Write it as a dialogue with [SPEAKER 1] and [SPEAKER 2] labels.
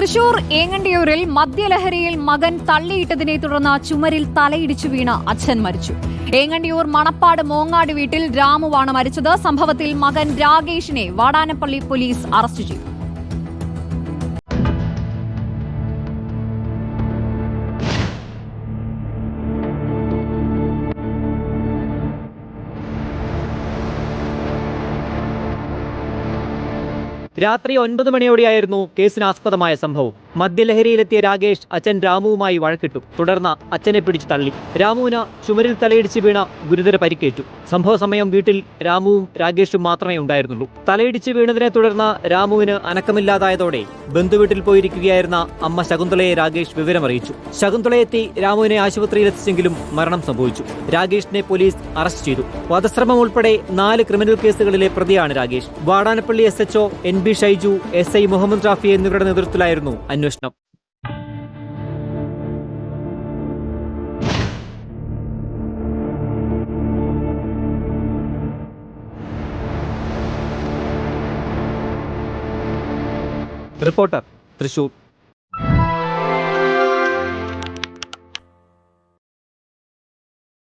[SPEAKER 1] തൃശൂർ ഏങ്ങണ്ടിയൂരിൽ മദ്യലഹരിയിൽ മകൻ തള്ളിയിട്ടതിനെ തുടർന്ന് ചുമരിൽ തലയിടിച്ചു വീണ അച്ഛൻ മരിച്ചു. ഏങ്ങണ്ടിയൂർ മണപ്പാട് മോങ്ങാട് വീട്ടിൽ രാമുവാണ് മരിച്ചത്. സംഭവത്തിൽ മകൻ രാഗേഷിനെ വാടാനപ്പള്ളി പോലീസ് അറസ്റ്റ് ചെയ്തു.
[SPEAKER 2] രാത്രി ഒൻപത് മണിയോടെയായിരുന്നു കേസിനാസ്പദമായ സംഭവം. മദ്യലഹരിയിലെത്തിയ രാകേഷ് അച്ഛൻ രാമുവുമായി വഴക്കിട്ടു. തുടർന്ന് അച്ഛനെ പിടിച്ചു തള്ളി. രാമുവിന് ചുമരിൽ തലയിടിച്ച് വീണ ഗുരുതര പരിക്കേറ്റു. സംഭവ സമയം വീട്ടിൽ രാമുവും രാകേഷും മാത്രമേ ഉണ്ടായിരുന്നുള്ളൂ. തലയിടിച്ച് വീണതിനെ തുടർന്ന് രാമുവിന് അനക്കമില്ലാതായതോടെ ബന്ധുവീട്ടിൽ പോയിരിക്കുകയായിരുന്ന അമ്മ ശകുന്തളയെ രാകേഷ് വിവരമറിയിച്ചു. ശകുന്തളയെത്തി രാമുവിനെ ആശുപത്രിയിൽ എത്തിച്ചെങ്കിലും മരണം സംഭവിച്ചു. രാകേഷിനെ പോലീസ് അറസ്റ്റ് ചെയ്തു. വധശ്രമം ഉൾപ്പെടെ നാല് ക്രിമിനൽ കേസുകളിലെ പ്രതിയാണ് Rakesh. Vadanappally S HO N B Shaiju S I Muhammad Rafi എന്നിവരുടെ നേതൃത്വത്തിലായിരുന്നു അന്വേഷണം. റിപ്പോർട്ടർ തൃശൂർ.